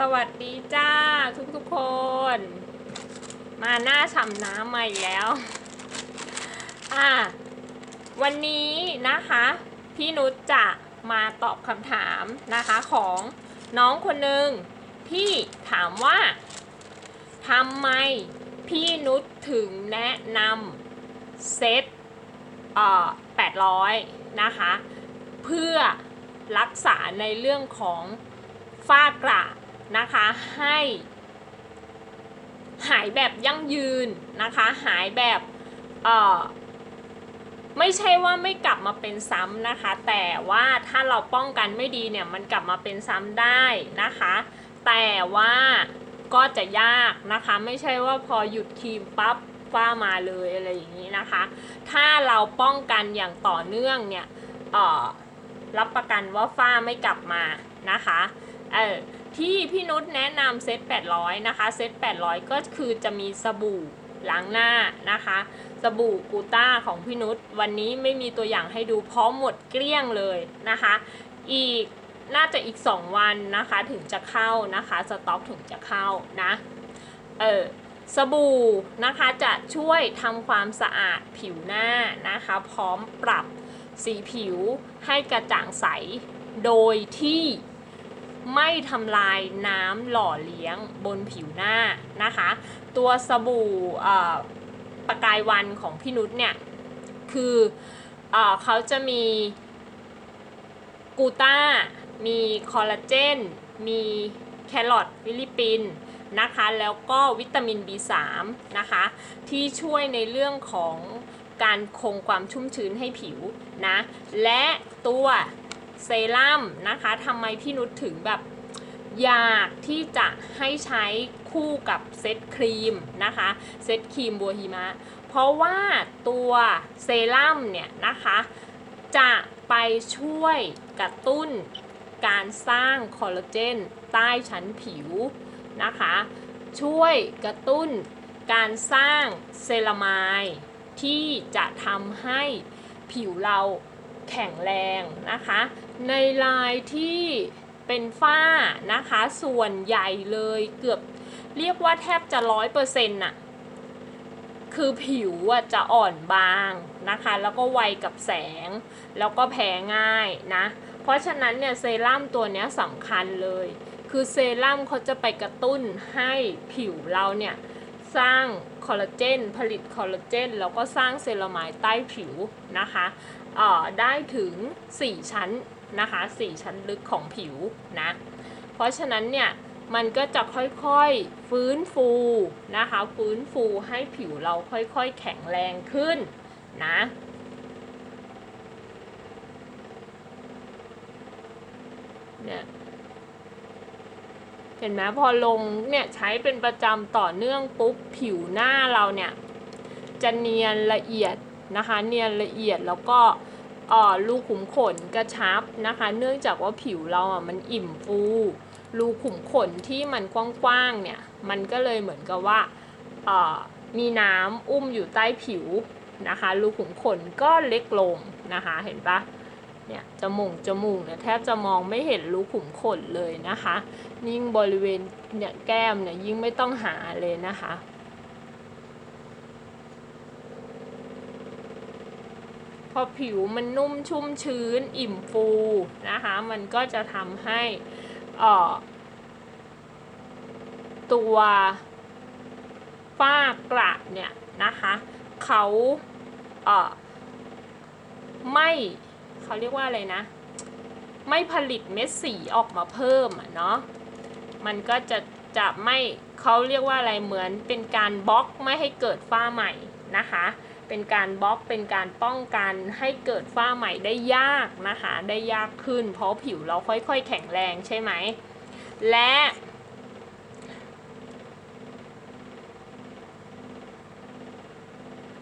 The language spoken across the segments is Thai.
สวัสดีจ้าทุกทุกคน มาหน้าฉ่ำน้ำใหม่แล้ว อะ วันนี้นะคะ พี่นุชจะมาตอบคำถามนะคะของน้องคนหนึ่งที่ถามว่าทำไมพี่นุชถึงแนะนำเซตเอ่อ800 นะคะ เพื่อรักษาในเรื่องของฝ้ากระ นะคะให้ หายแบบยั่งยืนนะคะ หายแบบเอ่อไม่ใช่ว่าไม่กลับมาเป็นซ้ำนะคะ แต่ว่าถ้าเราป้องกันไม่ดีเนี่ยมันกลับมาเป็นซ้ำได้นะคะ แต่ว่าก็จะยากนะคะ ไม่ใช่ว่าพอหยุดครีมปั๊บฝ้ามาเลยอะไรอย่างนี้นะคะ ถ้าเราป้องกันอย่างต่อเนื่องเนี่ยเอ่อรับประกันว่าฝ้าไม่กลับมานะคะ เออที่พี่นุชแนะนำเซต800นะคะเซต800 ก็คือจะมีสบู่ล้างหน้านะคะ สบู่กูต้าของพี่นุชวันนี้ไม่มีตัวอย่างให้ดูเพราะหมดเกลี้ยงเลยนะคะ อีกน่าจะอีก 2 วันนะคะถึงจะเข้านะคะสต็อกถึงจะเข้านะเออสบู่นะคะจะช่วยทำความสะอาดผิวหน้านะคะ พร้อมปรับสีผิวให้กระจ่างใสโดยที่ ไม่ทำลายน้ำหล่อเลี้ยงบนผิวหน้านะคะ ตัวสบู่ประกายวันของพี่นุชเนี่ยคือเอเขาจะมีกูต้า มีคอลลาเจน มีแครอทฟิลิปปินนะคะแล้วก็วิตามิน B3 นะคะที่ช่วยในเรื่องของการคงความชุ่มชื้นให้ผิวนะและตัว เซรั่มนะคะทำไมพี่นุชถึงแบบอยากที่จะให้ใช้คู่กับเซตครีมนะคะเซตครีมบัวหิมะ เพราะว่าตัวเซรั่มเนี่ยนะคะจะไปช่วยกระตุ้นการสร้างคอลลาเจนใต้ชั้นผิวนะคะช่วยกระตุ้นการสร้างเซรามายที่จะทำให้ผิวเราแข็งแรงนะคะ ในลายที่เป็นฝ้านะคะ ส่วนใหญ่เลยเกือบเรียกว่าแทบจะร้อยเปอร์เซ็นต์น่ะ คือผิวอะจะอ่อนบางนะคะ แล้วก็ไวกับแสง แล้วก็แพ้ง่ายนะ เพราะฉะนั้นเนี่ยเซรั่มตัวนี้สำคัญเลย คือเซรั่มเขาจะไปกระตุ้นให้ผิวเราเนี่ยสร้างคอลลาเจนผลิตคอลลาเจนแล้วก็สร้างเซรามายใต้ผิวนะคะเออได้ถึง 4 ชั้น นะคะ4ชั้นลึกของผิวนะ เพราะฉะนั้นเนี่ยมันก็จะค่อยๆฟื้นฟูนะคะ ฟื้นฟูให้ผิวเราค่อยๆ แข็งแรงขึ้นนะเนี่ยเห็นไหมพอลงเนี่ยใช้เป็นประจำต่อเนื่องปุ๊บผิวหน้าเราเนี่ยจะเนียนละเอียดนะคะ เนียนละเอียดแล้วก็ รูขุมขนกระชับนะคะ เนื่องจากว่าผิวเราอะมันอิ่มฟูรูขุมขนที่มันกว้างๆเนี่ยมันก็เลยเหมือนกับว่าอ่อมีน้ำอุ้มอยู่ใต้ผิวนะคะรูขุมขนก็เล็กลงนะคะเห็นปะเนี่ยจมูกจมูกเนี่ยแทบจะมองไม่เห็นรูขุมขนเลยนะคะ ยิ่งบริเวณเนี่ยแก้มเนี่ยยิ่งไม่ต้องหาเลยนะคะ พอผิวมันนุ่มชุ่มชื้น อิ่มฟูนะคะ มันก็จะทำให้ตัวฝ้ากระเนี่ยนะคะเขาเไม่เขาเรียกว่าอะไรนะ ไม่ผลิตเม็ดสีออกมาเพิ่มอะเนาะมันก็จะจะไม่เขาเรียกว่าอะไรเหมือนเป็นการบล็อกไม่ให้เกิดฝ้าใหม่นะคะ เป็นการบล็อกเป็นการป้องกันให้เกิดฝ้าใหม่ได้ยากนะคะได้ยากขึ้น เพราะผิวเราค่อยๆ แข็งแรงใช่ไหม และ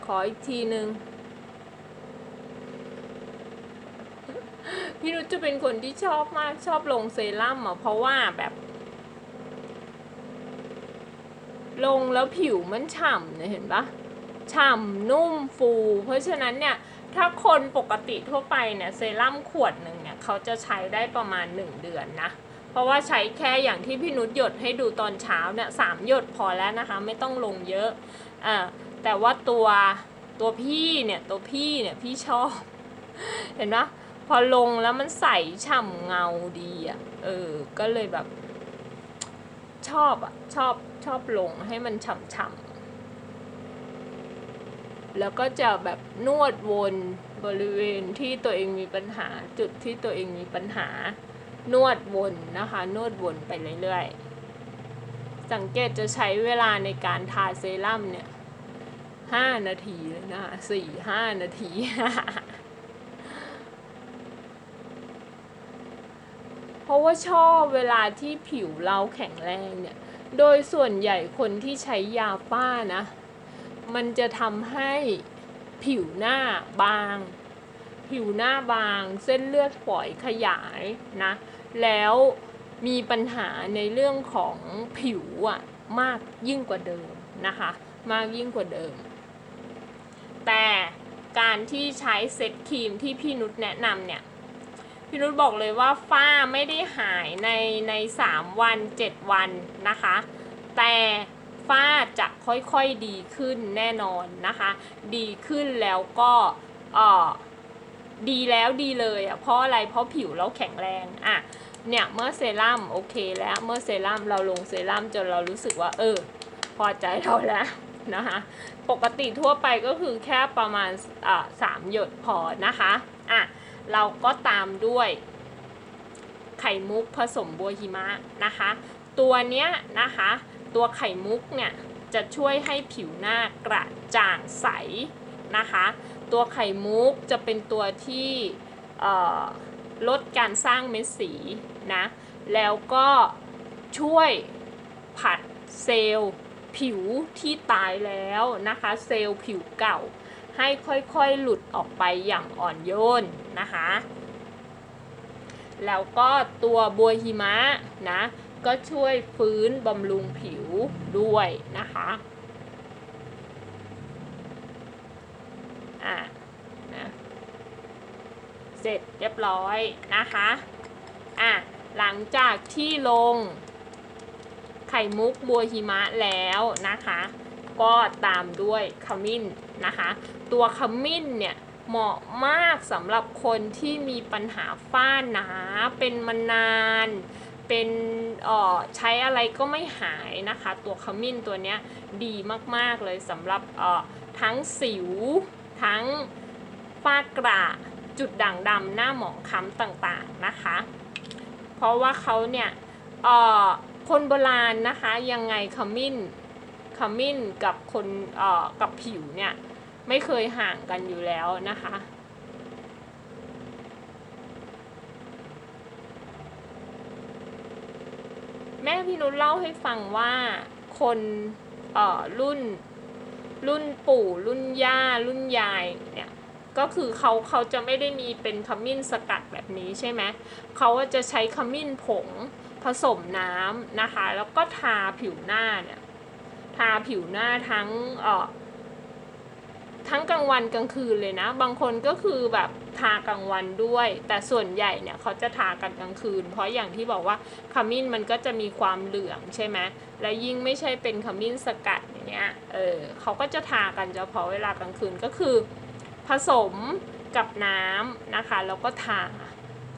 ขออีกทีหนึ่งพี่นุชจะเป็นคนที่ชอบมากชอบลงเซรั่มอะเพราะว่าแบบ ลงแล้วผิวมันฉ่ำเนี่ยเห็นปะ ฉ่ำนุ่มฟู เพราะฉะนั้นเนี่ยถ้าคนปกติทั่วไปเนี่ยเซรั่มขวดหนึ่งเนี่ยเขาจะใช้ได้ประมาณ 1 เดือนนะ เพราะว่าใช้แค่อย่างที่พี่นุชหยดให้ดูตอนเช้าเนี่ยสามหยดพอแล้วนะคะ ไม่ต้องลงเยอะอ่าแต่ว่าตัวตัวพี่เนี่ยตัวพี่เนี่ยพี่ชอบ เห็นปะพอลงแล้วมันใสฉ่ำเงาดีอะเออก็เลยแบบชอบอะชอบชอบลงให้มันฉ่ำๆ แล้วก็จะแบบนวดวนบริเวณที่ตัวเองมีปัญหา จุดที่ตัวเองมีปัญหา นวดวนนะคะ นวดวนไปเรื่อยๆ สังเกตจะใช้เวลาในการทาเซรั่มเนี่ยห้านาทีเลยนะคะสี่ห้านาที เพราะว่าชอบเวลาที่ผิวเราแข็งแรงเนี่ย โดยส่วนใหญ่คนที่ใช้ยาป้านะ มันจะทำให้ผิวหน้าบาง ผิวหน้าบางเส้นเลือดฝอยขยายนะ แล้วมีปัญหาในเรื่องของผิวอะมากยิ่งกว่าเดิมนะคะ มากยิ่งกว่าเดิม แต่การที่ใช้เซตครีมที่พี่นุชแนะนำเนี่ยพี่นุชบอกเลยว่าฝ้าไม่ได้หายในใน 3 วัน 7 วันนะคะ แต่ ฝ้าจะค่อยๆดีขึ้นแน่นอนนะคะ ดีขึ้นแล้วก็เออดีแล้วดีเลยอะเพราะอะไรเพราะผิวเราแข็งแรงอะเนี่ยเมื่อเซรั่มโอเคแล้วเมื่อเซรั่มเราลงเซรั่มจนเรารู้สึกว่า เออ พอใจเราแล้วนะคะปกติทั่วไปก็คือแค่ประมาณอ่าสามหยดพอนะคะอะเราก็ตามด้วย ไข่มุกผสมบัวหิมะนะคะ ตัวเนี้ยนะคะ ตัวไข่มุกเนี่ยจะช่วยให้ผิวหน้ากระจ่างใสนะคะ ตัวไข่มุกจะเป็นตัวที่ลดการสร้างเม็ดสีนะ แล้วก็ช่วยผัดเซลล์ผิวที่ตายแล้วนะคะ เซลล์ผิวเก่า ให้ค่อยๆหลุดออกไปอย่างอ่อนโยนนะคะ แล้วก็ตัวบัวหิมะนะ ก็ช่วยฟื้นบำรุงผิวด้วยนะคะอะนะเสร็จเรียบร้อยนะคะอะหลังจากที่ลงไข่มุกบัวหิมะแล้วนะคะ ก็ตามด้วยขมิ้นนะคะ ตัวขมิ้นเนี่ยเหมาะมากสำหรับคนที่มีปัญหาฝ้าหนาเป็นมานาน เป็นเอ่อใช้อะไรก็ไม่หายนะคะ ตัวขมิ้นตัวเนี้ยดีมากๆเลยสำหรับเอ่อทั้งสิว ทั้งฝ้ากระจุดด่างดำหน้าหมองคล้ำต่างๆนะคะ เพราะว่าเขาเนี่ยเอ่อคนโบราณนะคะยังไงขมิ้นขมิ้นกับคนเอ่อกับผิวเนี่ยไม่เคยห่างกันอยู่แล้วนะคะ แม่พี่นุชเล่าให้ฟังว่าคนเอ่อรุ่น รุ่นปู่รุ่นย่า รุ่นยายเนี่ยก็คือเขาเขาจะไม่ได้มีเป็นขมิ้นสกัดแบบนี้ใช่ไหมเขาจะใช้ขมิ้นผงผสมน้ำนะคะ แล้วก็ทาผิวหน้าเนี่ยทาผิวหน้าทั้งเอ่อทั้งกลางวันกลางคืนเลยนะ บางคนก็คือแบบ ทากลางวันด้วย แต่ส่วนใหญ่เนี่ยเขาจะทากันกลางคืน เพราะอย่างที่บอกว่าขมิ้นมันก็จะมีความเหลืองใช่ไหมและยิ่งไม่ใช่เป็นขมิ้นสกัดอย่างเงี้ยเออเขาก็จะทากันเฉพาะเวลากลางคืนก็คือ ผสมกับน้ำนะคะแล้วก็ทา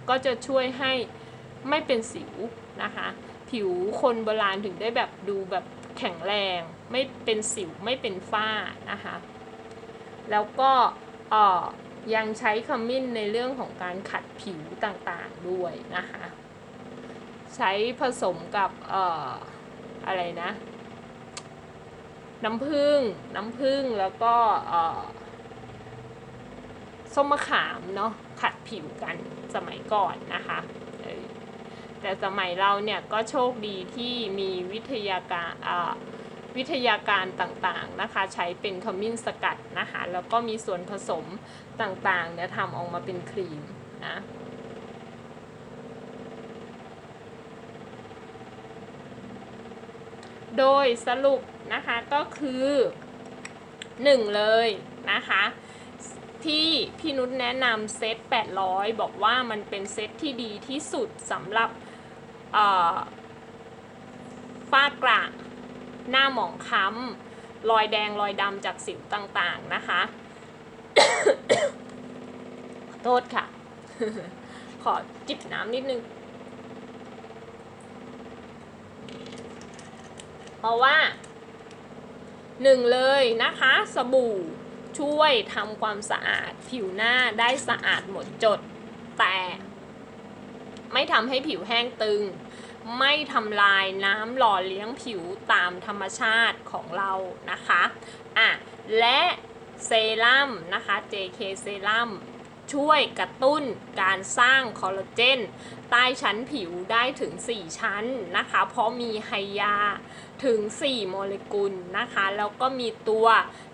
ก็จะช่วยให้ไม่เป็นสิวนะคะ ผิวคนโบราณถึงได้แบบดูแบบแข็งแรงไม่เป็นสิวไม่เป็นฝ้านะคะ แล้วก็เออ ยังใช้ขมิ้นในเรื่องของการขัดผิวต่างๆด้วยนะคะ ใช้ผสมกับเอ่ออะไรนะ น้ำผึ้งน้ำผึ้งแล้วก็เอ่อส้มมะขามเนาะขัดผิวกันสมัยก่อนนะคะแต่สมัยเราเนี่ยก็โชคดีที่มีวิทยาการอ่า วิทยาการต่างๆนะคะ ใช้เป็นขมิ้นสกัดนะคะแล้วก็มีส่วนผสมต่างๆเนี่ยทำออกมาเป็นครีมนะโดยสรุปนะคะก็คือหนึ่งเลยนะคะที่พี่นุชแนะนำเซต 800 บอกว่ามันเป็นเซตที่ดีที่สุดสำหรับฝ้ากระ หน้าหมองคล้ำรอยแดงรอยดำจากสิวต่างๆนะคะ ขอโทษค่ะ ขอจิบน้ำนิดนึง เพราะว่าหนึ่งเลยนะคะ สบู่ช่วยทำความสะอาดผิวหน้าได้สะอาดหมดจด แต่ ไม่ทำให้ผิวแห้งตึง ไม่ทำลายน้ำหล่อเลี้ยงผิวตามธรรมชาติของเรานะคะอะและเซรั่มนะคะ JK เซรั่มช่วยกระตุ้นการสร้างคอลลาเจนใต้ชั้นผิวได้ถึง 4 ชั้นนะคะ เพราะมีไฮยาถึง 4 โมเลกุลนะคะ แล้วก็มีตัว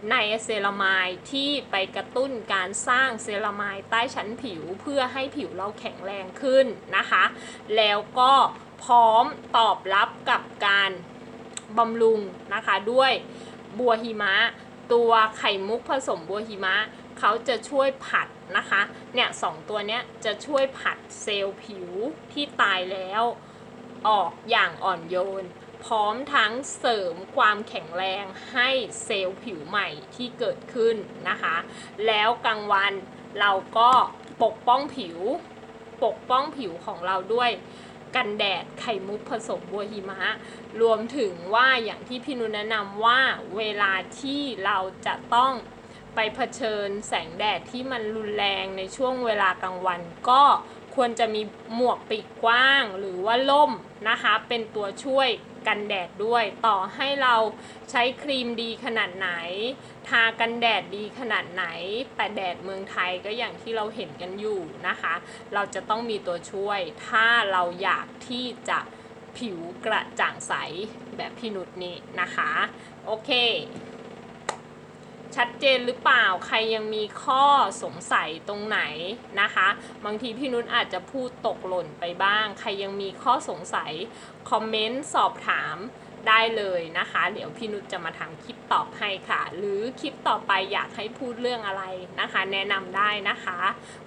ไนเซรามายที่ไปกระตุ้นการสร้างเซรามายใต้ชั้นผิวเพื่อให้ผิวเราแข็งแรงขึ้นนะคะ แล้วก็ พร้อมตอบรับกับการบำรุงนะคะด้วยบัวหิมะ ตัวไข่มุกผสมบัวหิมะเขาจะช่วยผัดนะคะเนี่ยสองตัวเนี้ยจะช่วยผัดเซลล์ผิวที่ตายแล้วออกอย่างอ่อนโยน พร้อมทั้งเสริมความแข็งแรงให้เซลล์ผิวใหม่ที่เกิดขึ้นนะคะ แล้วกลางวันเราก็ปกป้องผิว ปกป้องผิวของเราด้วย กันแดดไข่มุกผสมบัวหิมะ รวมถึงว่าอย่างที่พี่นุนแนะนำว่าเวลาที่เราจะต้องไปเผชิญแสงแดดที่มันรุนแรงในช่วงเวลากลางวัน ก็ควรจะมีหมวกปีกกว้าง หรือว่าล่มนะคะ เป็นตัวช่วยกันแดดด้วย ต่อให้เราใช้ครีมดีขนาดไหน ทากันแดดดีขนาดไหน แต่แดดเมืองไทยก็อย่างที่เราเห็นกันอยู่นะคะ เราจะต้องมีตัวช่วย ถ้าเราอยากที่จะผิวกระจ่างใสแบบพี่นุชนี้นะคะ โอเค ชัดเจนหรือเปล่าใครยังมีข้อสงสัยตรงไหนนะคะ บางทีพี่นุชอาจจะพูดตกหล่นไปบ้าง ใครยังมีข้อสงสัย คอมเมนต์สอบถาม ได้เลยนะคะ เดี๋ยวพี่นุชจะมาทำคลิปตอบให้ค่ะ หรือคลิปต่อไปอยากให้พูดเรื่องอะไรนะคะ แนะนำได้นะคะ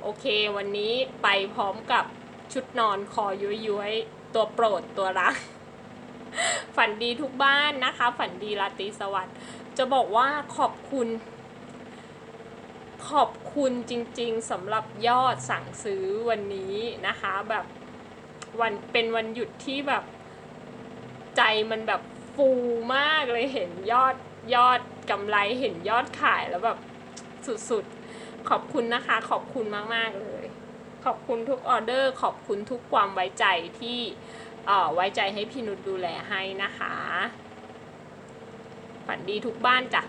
โอเค วันนี้ไปพร้อมกับชุดนอนคอย้วยๆ ตัวโปรดตัวรัก ฝันดีทุกบ้านนะคะ ฝันดีราตรีสวัสดิ์จะบอกว่าขอบคุณขอบคุณจริงๆสำหรับยอดสั่งซื้อวันนี้นะคะ แบบวันเป็นวันหยุดที่แบบ ใจมันแบบฟูมากเลยเห็นยอดยอดกำไรเห็นยอดขายแล้วแบบสุดๆ ขอบคุณนะคะ ขอบคุณมากๆเลย ขอบคุณทุกออเดอร์ ขอบคุณทุกความไว้ใจที่อ่อไว้ใจให้พี่นุชดูแลให้นะคะ ฝันดีทุกบ้านจ้ะ